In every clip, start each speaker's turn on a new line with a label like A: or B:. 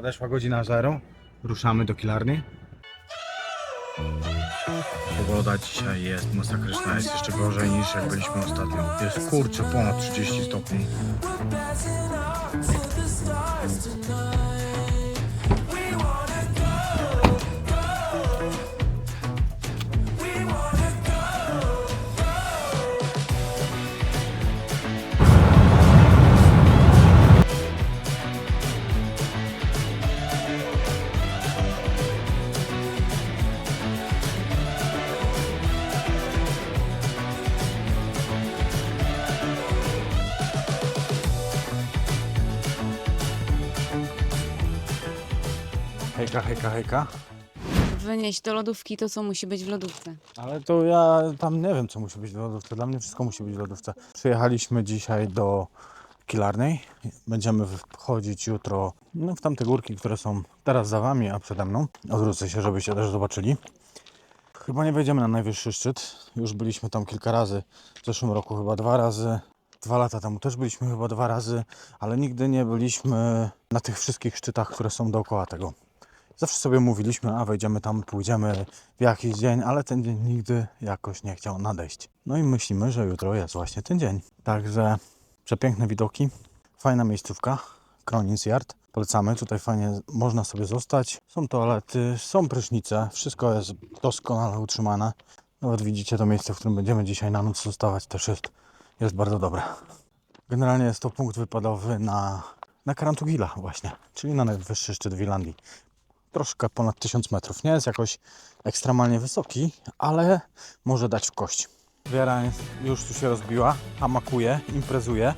A: Nadeszła godzina zero. Ruszamy do Kilarni. Pogoda dzisiaj jest masakryczna, jest jeszcze gorzej niż jak byliśmy ostatnio. Jest kurczę ponad 30 stopni. Hejka, hejka.
B: Wynieść do lodówki to, co musi być w lodówce.
A: Ale to ja tam nie wiem, co musi być w lodówce. Dla mnie wszystko musi być w lodówce. Przyjechaliśmy dzisiaj do Kilarnej. Będziemy wchodzić jutro no, w tamte górki, które są teraz za wami, a przede mną. Odwrócę się, żebyście też zobaczyli. Chyba nie wejdziemy na najwyższy szczyt. Już byliśmy tam kilka razy. W zeszłym roku chyba dwa razy. Dwa lata temu też byliśmy chyba dwa razy, ale nigdy nie byliśmy na tych wszystkich szczytach, które są dookoła tego. Zawsze sobie mówiliśmy, a wejdziemy tam, pójdziemy w jakiś dzień, ale ten dzień nigdy jakoś nie chciał nadejść. No i myślimy, że jutro jest właśnie ten dzień. Także przepiękne widoki, fajna miejscówka, Kronins Yard. Polecamy, tutaj fajnie można sobie zostać. Są toalety, są prysznice, wszystko jest doskonale utrzymane. Nawet widzicie to miejsce, w którym będziemy dzisiaj na noc zostawać, też jest, jest bardzo dobre. Generalnie jest to punkt wypadowy na, na Karantugila właśnie, czyli na najwyższy szczyt Wilandii troszkę ponad 1000 metrów. Nie jest jakoś ekstremalnie wysoki, ale może dać w kość. Wiara już tu się rozbiła, hamakuje, imprezuje.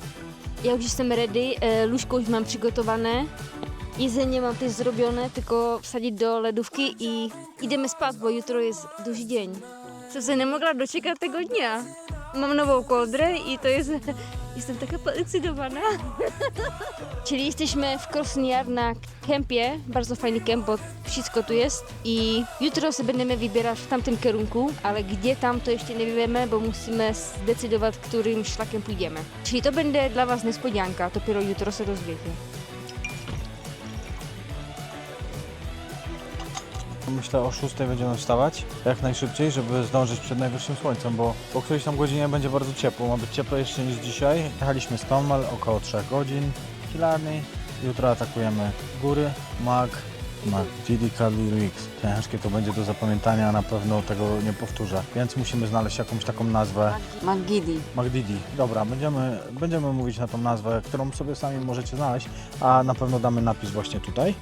C: Ja już jestem ready, e, łóżko już mam przygotowane, jedzenie mam też zrobione, tylko wsadzić do lodówki i idziemy spać, bo jutro jest duży dzień. Co się nie mogła doczekać tego dnia. Mam nową kołdrę i to jest... Jestem taka podekscytowana. Czyli jesteśmy w Krosniar na kempie, bardzo fajny kemp, bo wszystko tu jest i jutro sobie będziemy wybierać w tamtym kierunku, ale gdzie tam to jeszcze nie wiemy, bo musimy zdecydować, którym szlakiem pójdziemy. Czyli to będzie dla Was niespodzianka, dopiero jutro się dowiecie.
A: Myślę o 6 będziemy wstawać jak najszybciej, żeby zdążyć przed najwyższym słońcem, bo po którejś tam godzinie będzie bardzo ciepło. Ma być ciepło jeszcze niż dzisiaj. Jechaliśmy z Tomal około 3 godzin. Kilarni. Jutro atakujemy góry, Mag, Mag, GD Kalirix. Ciężkie to będzie do zapamiętania, na pewno tego nie powtórzę. Więc musimy znaleźć jakąś taką nazwę.
B: Magidi.
A: Magdidi. Dobra, będziemy, będziemy mówić na tą nazwę, którą sobie sami możecie znaleźć, a na pewno damy napis właśnie tutaj.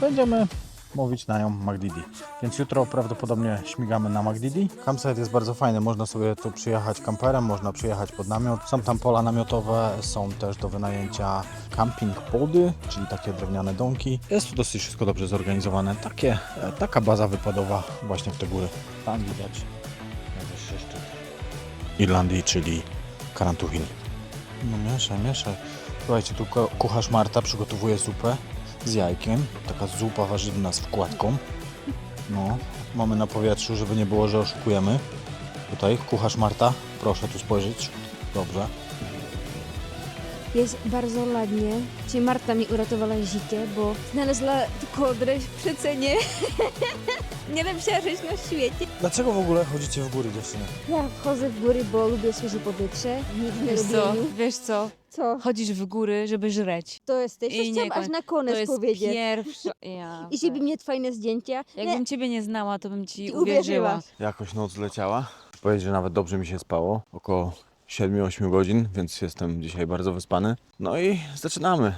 A: Będziemy mówić na nią Magdidi. Więc jutro prawdopodobnie śmigamy na Magdidi. Campsite jest bardzo fajny, można sobie tu przyjechać kamperem, można przyjechać pod namiot. Są tam pola namiotowe, są też do wynajęcia camping pody, czyli takie drewniane domki. Jest tu dosyć wszystko dobrze zorganizowane. Takie, e, taka baza wypadowa właśnie w te góry. Tam widać najwyższy szczyt. Irlandii, czyli Karantuhin. No mieszaj, mieszaj. Słuchajcie, tu kucharz Marta przygotowuje zupę z jajkiem. Taka zupa warzywna z wkładką. No, mamy na powietrzu, żeby nie było, że oszukujemy. Tutaj kucharz Marta, proszę tu spojrzeć. Dobrze.
C: Jest bardzo ładnie. Czyli Marta mi uratowała życie, bo znalazła tu kołdrę w przecenie. Najlepsza rzecz na świecie.
A: Dlaczego w ogóle chodzicie w góry, dziewczyny?
C: Ja wchodzę w góry, bo lubię świeże powietrze. Nic nie
B: Wiesz co,
C: lubię.
B: wiesz co?
C: Co?
B: Chodzisz w góry, żeby żreć.
C: To jesteś.
B: I
C: To
B: nie
C: chciałam aż
B: koń-
C: na
B: To
C: koniec
B: jest
C: powiedzieć.
B: pierwsza... Ja,
C: I żeby mieć fajne zdjęcia.
B: Jakbym ciebie nie znała, to bym ci
C: Ci
B: uwierzyła.
C: uwierzyła.
A: Jakoś noc leciała. Powiedzieć, że nawet dobrze mi się spało. Około 7-8 godzin, więc jestem dzisiaj bardzo wyspany. No i zaczynamy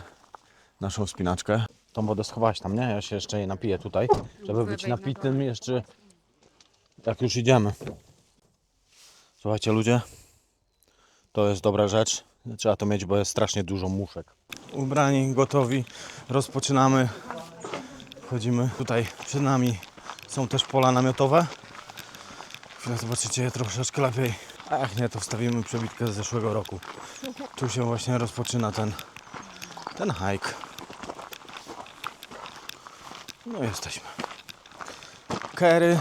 A: naszą spinaczkę. Tą wodę schowałaś tam, nie? Ja się jeszcze jej napiję tutaj, żeby być napitym jeszcze jak już idziemy. Słuchajcie ludzie, to jest dobra rzecz. Trzeba to mieć, bo jest strasznie dużo muszek. Ubrani, gotowi, rozpoczynamy. Wchodzimy tutaj przed nami. Są też pola namiotowe. Chwilę zobaczycie je troszeczkę lepiej. A jak nie, to wstawimy przebitkę z zeszłego roku. Tu się właśnie rozpoczyna ten, ten hike. No jesteśmy. Kerry.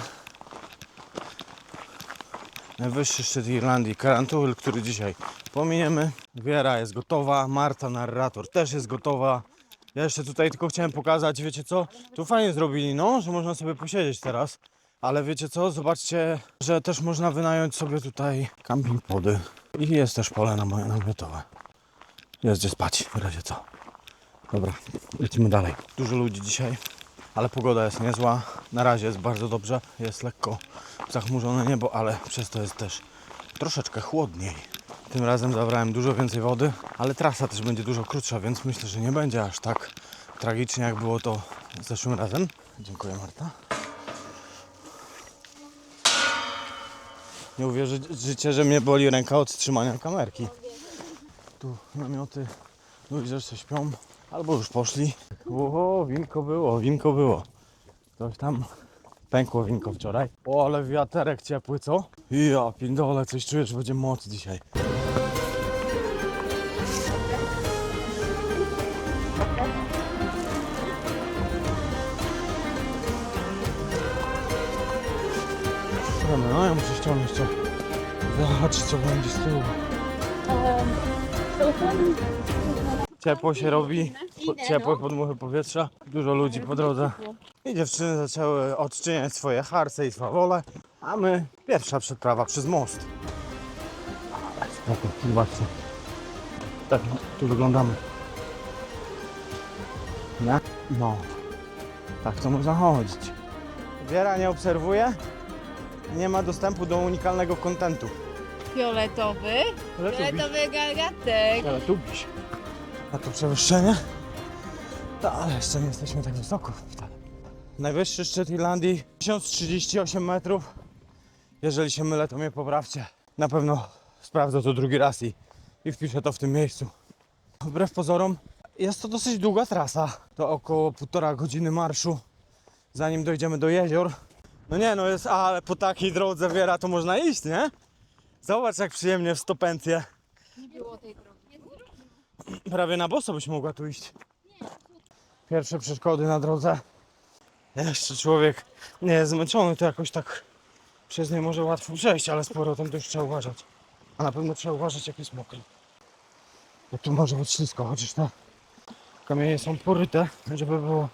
A: Najwyższy szczyt Irlandii, Karantuil, który dzisiaj pominiemy. Wiera jest gotowa, Marta, narrator też jest gotowa. Ja jeszcze tutaj tylko chciałem pokazać, wiecie co? Tu fajnie zrobili, no, że można sobie posiedzieć teraz. Ale wiecie co? Zobaczcie, że też można wynająć sobie tutaj camping pody. I jest też pole na moje namiotowe. Jest gdzie spać, w razie co. Dobra, lecimy dalej. Dużo ludzi dzisiaj, ale pogoda jest niezła. Na razie jest bardzo dobrze. Jest lekko zachmurzone niebo, ale przez to jest też troszeczkę chłodniej. Tym razem zabrałem dużo więcej wody, ale trasa też będzie dużo krótsza, więc myślę, że nie będzie aż tak tragicznie, jak było to zeszłym razem. Dziękuję, Marta. Nie uwierzycie, że mnie boli ręka od trzymania kamerki. Tu namioty, ludzie jeszcze śpią, albo już poszli. O, winko było, winko było. Ktoś tam pękło winko wczoraj. O, ale wiaterek ciepły, co? Ja pindole, coś czuję, że będzie moc dzisiaj. Ja muszę ściągnąć jeszcze. Zobaczyć co będzie z tyłu. Ciepło się robi, po- ciepłe podmuchy powietrza, dużo ludzi po drodze. I dziewczyny zaczęły odczyniać swoje harce i swawole, a my pierwsza przeprawa przez most. Zobaczcie. Tak tu wyglądamy. Nie? No. Tak to można chodzić. Wiera nie obserwuje, nie ma dostępu do unikalnego kontentu.
B: Fioletowy? Fioletowy gagatek.
A: Ale tu biś. A to przewyższenie? No, ale jeszcze nie jesteśmy tak wysoko wcale. Najwyższy szczyt Irlandii 1038 metrów. Jeżeli się mylę, to mnie poprawcie. Na pewno sprawdzę to drugi raz i, i wpiszę to w tym miejscu. Wbrew pozorom, jest to dosyć długa trasa. To około półtora godziny marszu, zanim dojdziemy do jezior. No nie, no jest, ale po takiej drodze wiera to można iść, nie? Zobacz jak przyjemnie w stopencję. Prawie na boso byś mogła tu iść. Pierwsze przeszkody na drodze. Jeszcze człowiek nie jest zmęczony, to jakoś tak przez nie może łatwo przejść, ale z powrotem to już trzeba uważać. A na pewno trzeba uważać jak jest mokry. Bo tu może być ślisko, chociaż te kamienie są poryte, żeby było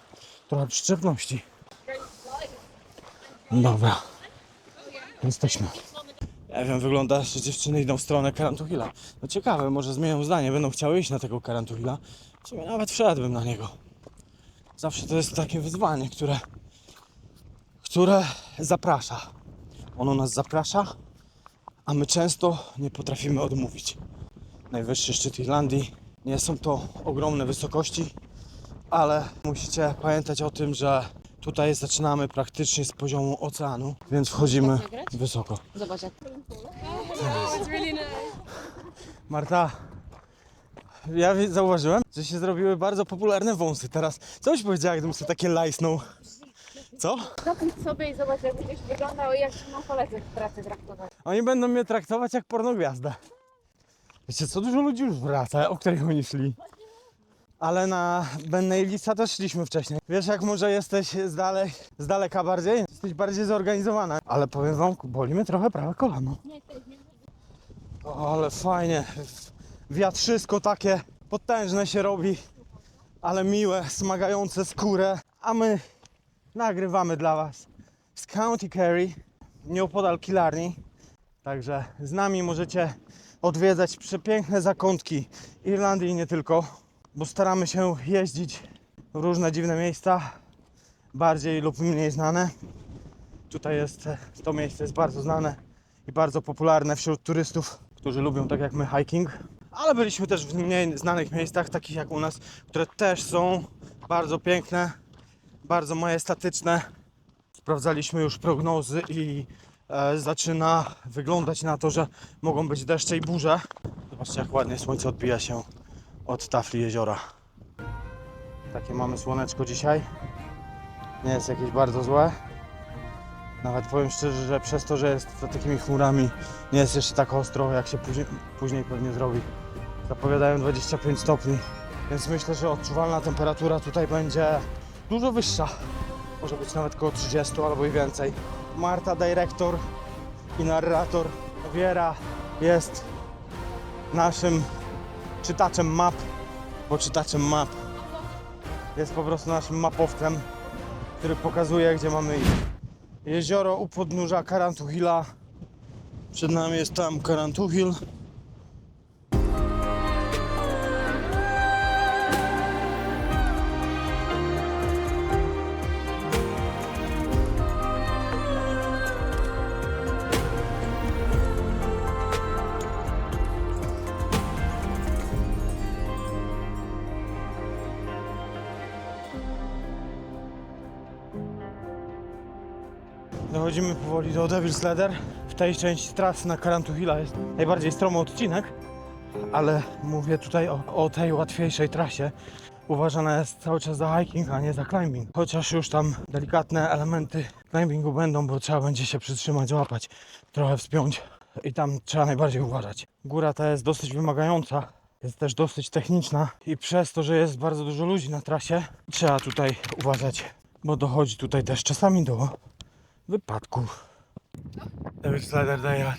A: trochę przyczepności. Dobra. Jesteśmy. Ja wiem, wygląda, że dziewczyny idą w stronę Karantuhila. No ciekawe, może zmienią zdanie, będą chciały iść na tego Karantuhila. Sumie nawet wszedłbym na niego. Zawsze to jest takie wyzwanie, które, które zaprasza. Ono nas zaprasza, a my często nie potrafimy odmówić. Najwyższy szczyt Irlandii. Nie są to ogromne wysokości, ale musicie pamiętać o tym, że tutaj zaczynamy praktycznie z poziomu oceanu, więc wchodzimy wysoko.
B: Zobacz jak.
A: Marta, ja zauważyłem, że się zrobiły bardzo popularne wąsy teraz. Co byś powiedziała, gdybym sobie takie lajsnął? Co?
B: Zapisz sobie i zobacz jak będziesz wyglądał i jak się mam koledzy w pracy traktować.
A: Oni będą mnie traktować jak pornogwiazdę. Wiecie co, dużo ludzi już wraca, o których oni szli. Ale na Ben Neilisa też szliśmy wcześniej. Wiesz jak może jesteś z, z daleka bardziej? Jesteś bardziej zorganizowana. Ale powiem wam, boli mnie trochę prawe kolano. O, ale fajnie. Wiatrzysko takie potężne się robi. Ale miłe, smagające skórę. A my nagrywamy dla was z County Kerry, nieopodal Killarney. Także z nami możecie odwiedzać przepiękne zakątki Irlandii i nie tylko, bo staramy się jeździć w różne dziwne miejsca, bardziej lub mniej znane. Tutaj jest, to miejsce jest bardzo znane i bardzo popularne wśród turystów, którzy lubią tak jak my hiking. Ale byliśmy też w mniej znanych miejscach, takich jak u nas, które też są bardzo piękne, bardzo majestatyczne. Sprawdzaliśmy już prognozy i e, zaczyna wyglądać na to, że mogą być deszcze i burze. Zobaczcie jak ładnie słońce odbija się od tafli jeziora. Takie mamy słoneczko dzisiaj. Nie jest jakieś bardzo złe. Nawet powiem szczerze, że przez to, że jest za takimi chmurami, nie jest jeszcze tak ostro, jak się później, później pewnie zrobi. Zapowiadają 25 stopni, więc myślę, że odczuwalna temperatura tutaj będzie dużo wyższa. Może być nawet około 30 albo i więcej. Marta, dyrektor i narrator Wiera jest naszym czytaczem map, bo czytaczem map jest po prostu naszym mapowcem, który pokazuje, gdzie mamy iść. Jezioro u podnóża Karantuhila. Przed nami jest tam Karantuhil. Dochodzimy powoli do Devil's Ladder. W tej części trasy na Karantuhila jest najbardziej stromy odcinek, ale mówię tutaj o, o tej łatwiejszej trasie. Uważana jest cały czas za hiking, a nie za climbing. Chociaż już tam delikatne elementy climbingu będą, bo trzeba będzie się przytrzymać, złapać, trochę wspiąć i tam trzeba najbardziej uważać. Góra ta jest dosyć wymagająca, jest też dosyć techniczna i przez to, że jest bardzo dużo ludzi na trasie, trzeba tutaj uważać, bo dochodzi tutaj też czasami do wypadku. Slider daje.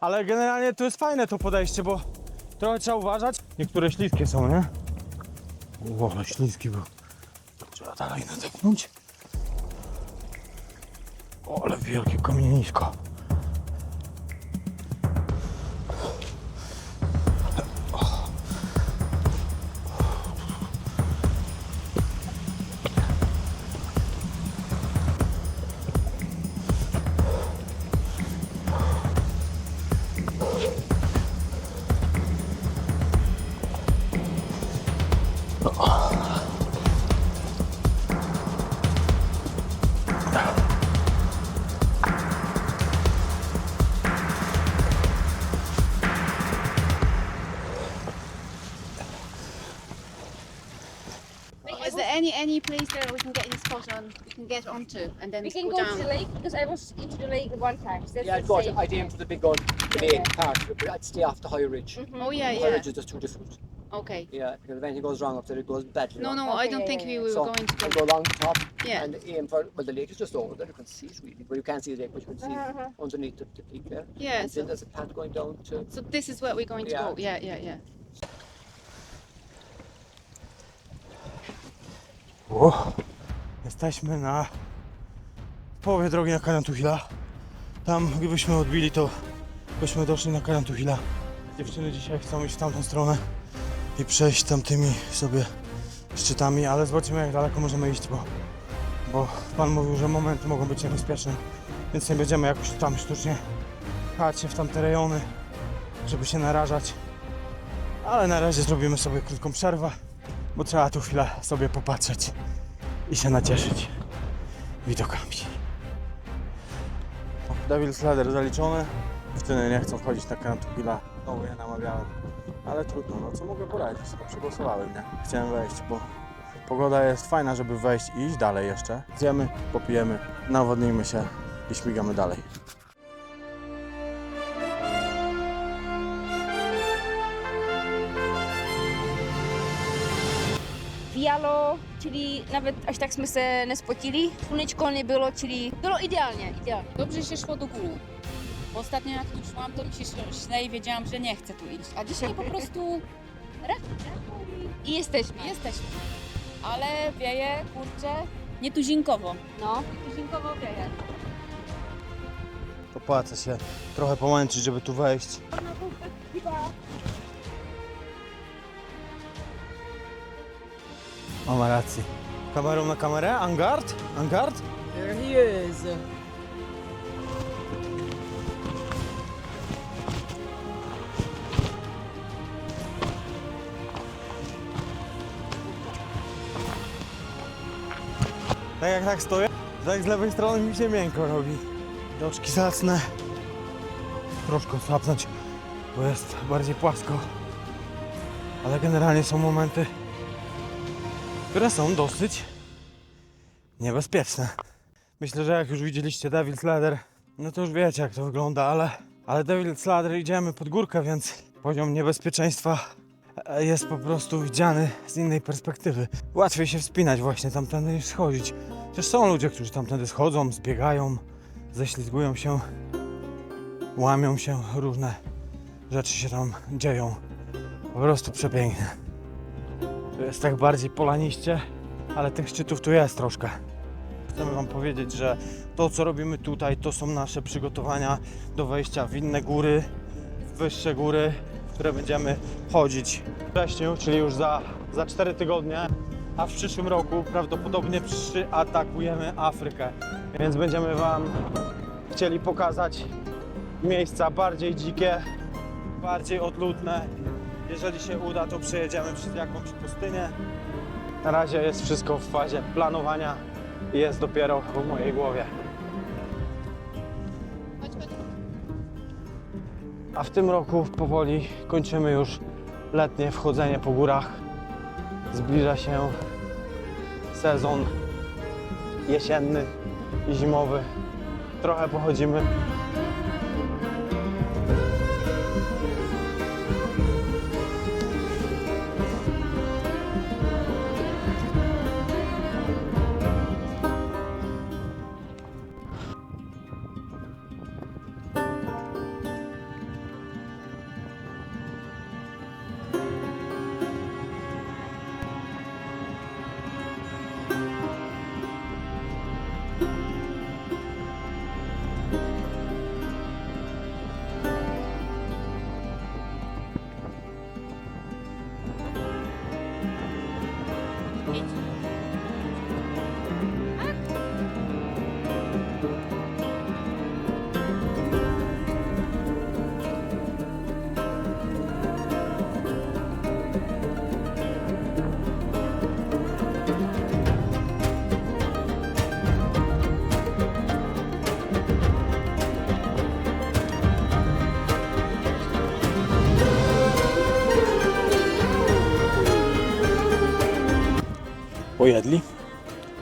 A: Ale generalnie to jest fajne to podejście, bo trochę trzeba uważać. Niektóre śliskie są, nie? O, ale śliski był. Trzeba dalej nadepnąć. O, ale wielkie kamienisko.
D: Any any place there we can get any spot on we can get onto and then
B: We can
D: go,
B: go
D: down?
B: to the lake because I was into the lake one time. So that's
E: Yeah, I'd
B: the
E: go.
B: same.
E: I'd aim for the big one, the
B: Yeah,
E: main
B: yeah.
E: part. But I'd stay after the high ridge.
B: Mhm.
D: Oh yeah,
E: High
D: yeah.
E: ridge is just too difficult.
D: Okay.
E: Yeah, because if anything goes wrong up there, it goes badly.
D: No,
E: wrong.
D: no, I don't
B: yeah,
D: think
B: yeah,
D: we
B: yeah.
D: were
E: so
D: going to
E: you
D: go.
E: go along the top
D: Yeah.
E: and aim for. Well, the lake is just over there. You can see it really, but you can't see the lake, but you can see
B: Uh-huh.
E: underneath the, the peak there.
D: Yeah.
E: And
D: So,
E: then there's a path going down to.
D: so this is where we're going to
E: Yeah.
D: go. Yeah, yeah, yeah.
A: O, jesteśmy na połowie drogi na Karantuhila. Tam gdybyśmy odbili, to byśmy doszli na Karantuhila. Dziewczyny dzisiaj chcą iść w tamtą stronę i przejść tamtymi sobie szczytami, ale zobaczymy jak daleko możemy iść, bo, bo Pan mówił, że momenty mogą być niebezpieczne, więc nie będziemy jakoś tam sztucznie pchać się w tamte rejony, żeby się narażać. Ale na razie zrobimy sobie krótką przerwę bo trzeba tu chwilę sobie popatrzeć i się nacieszyć widokami. Devil's Ladder zaliczony. Dziewczyny nie chcą chodzić na Karantuhila. Znowu je namawiałem. Ale trudno, no co mogę poradzić? No przegłosowałem, nie? Chciałem wejść, bo pogoda jest fajna, żeby wejść i iść dalej jeszcze. Zjemy, popijemy, nawodnijmy się i śmigamy dalej.
C: Wialo, czyli nawet aż tak jsme se nespotili. Slunečko nie było, czyli było idealnie, idealnie.
F: Dobrze się szło do góry. Bo ostatnio jak tu szłam, to mi się źle i wiedziałam, że nie chcę tu iść. A dzisiaj po prostu
C: I jesteśmy.
F: jesteśmy. Ale wieje, kurczę, nietuzinkowo.
C: No.
F: Nietuzinkowo wieje.
A: Opłaca się trochę pomęczyć, żeby tu wejść. O, ma rację. Kamerą na kamerę? Angard? Angard?
G: There he is.
A: Tak jak tak stoję, tak z lewej strony mi się miękko robi. Doczki zacne. Troszkę osłabnąć, bo jest bardziej płasko. Ale generalnie są momenty, które są dosyć niebezpieczne. Myślę, że jak już widzieliście Devil's Ladder, no to już wiecie jak to wygląda, ale, ale Devil's Ladder idziemy pod górkę, więc poziom niebezpieczeństwa e, jest po prostu widziany z innej perspektywy. Łatwiej się wspinać właśnie tamtędy niż schodzić. Też są ludzie, którzy tamtędy schodzą, zbiegają, ześlizgują się, łamią się, różne rzeczy się tam dzieją. Po prostu przepiękne. Tu jest tak bardziej polaniście, ale tych szczytów tu jest troszkę. Chcemy Wam powiedzieć, że to co robimy tutaj to są nasze przygotowania do wejścia w inne góry, w wyższe góry, w które będziemy chodzić w wrześniu, czyli już za, za 4 tygodnie. A w przyszłym roku prawdopodobnie przyatakujemy Afrykę. Więc będziemy Wam chcieli pokazać miejsca bardziej dzikie, bardziej odludne. Jeżeli się uda, to przejedziemy przez jakąś pustynię. Na razie jest wszystko w fazie planowania i jest dopiero w mojej głowie. A w tym roku powoli kończymy już letnie wchodzenie po górach. Zbliża się sezon jesienny i zimowy. Trochę pochodzimy. Pojedli,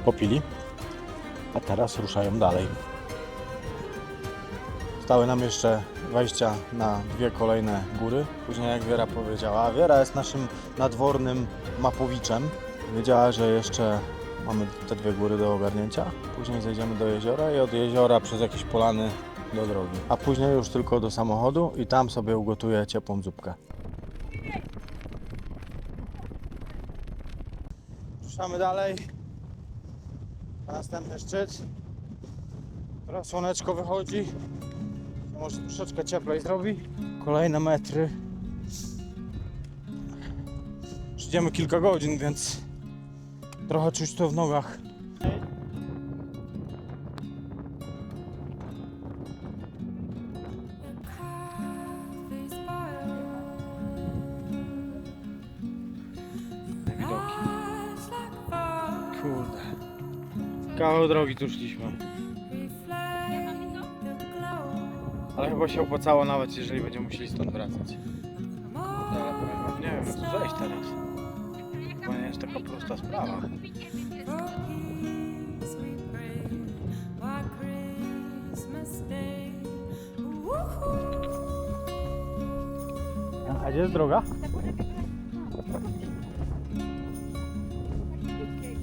A: popili, a teraz ruszają dalej. Stały nam jeszcze wejścia na dwie kolejne góry. Później, jak Wiera powiedziała, Wiera jest naszym nadwornym mapowiczem. Wiedziała, że jeszcze mamy te dwie góry do ogarnięcia. Później zejdziemy do jeziora i od jeziora przez jakieś polany do drogi. A później już tylko do samochodu i tam sobie ugotuję ciepłą zupkę. Ruszamy dalej. Na następny szczyt. Teraz słoneczko wychodzi. Może troszeczkę cieplej zrobi. Kolejne metry. Już kilka godzin, więc trochę czuć to w nogach. Kawał drogi tu szliśmy. Ale chyba się opłacało nawet, jeżeli będziemy musieli stąd wracać. Kurde, ale powiem wam, nie wiem, jak tu zejść teraz. Chyba nie jest taka prosta sprawa. A gdzie jest droga?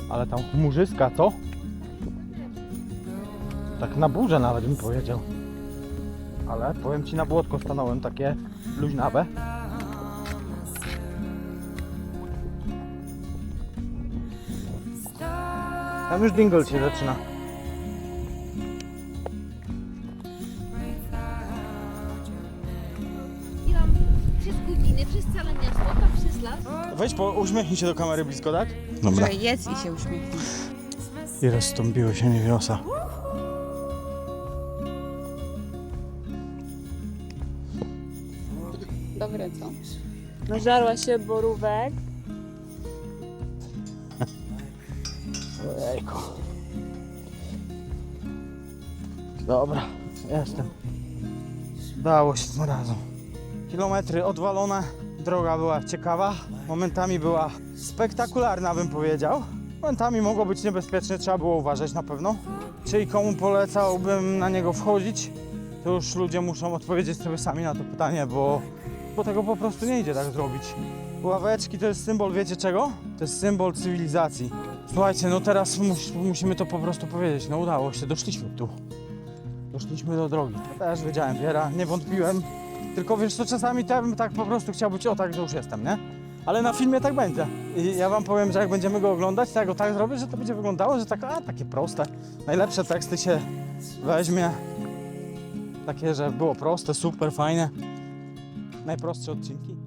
A: Ale tam chmurzyska, co? Tak na burzę nawet bym powiedział. Ale powiem ci na błotko stanąłem takie luźnawe. Tam już dingle się zaczyna.
C: Przez godzinę, przez całe miasto, tam przez las.
A: Weź po, uśmiechnij się do kamery blisko, tak? Dobra.
F: Że jedz i się uśmiechnij.
A: I rozstąpiło się niewiosa.
F: Dobre, co?
B: Nażarła się borówek.
A: Ojejku. Dobra, jestem. Dało się tym razem. Kilometry odwalone, droga była ciekawa, momentami była spektakularna bym powiedział. Momentami mogło być niebezpiecznie, trzeba było uważać na pewno. Czy i komu polecałbym na niego wchodzić? To już ludzie muszą odpowiedzieć sobie sami na to pytanie, bo, bo tego po prostu nie idzie tak zrobić. Ławeczki to jest symbol, wiecie czego? To jest symbol cywilizacji. Słuchajcie, no teraz mus, musimy to po prostu powiedzieć. No udało się, doszliśmy tu. Doszliśmy do drogi. Też wiedziałem, Wiera, nie wątpiłem. Tylko wiesz co, czasami to ja bym tak po prostu chciał być o tak, że już jestem, nie? Ale na filmie tak będzie. I ja wam powiem, że jak będziemy go oglądać, to ja go tak zrobię, że to będzie wyglądało, że tak, a takie proste. Najlepsze teksty się weźmie. Takie, że było proste, super, fajne. mé prostředky.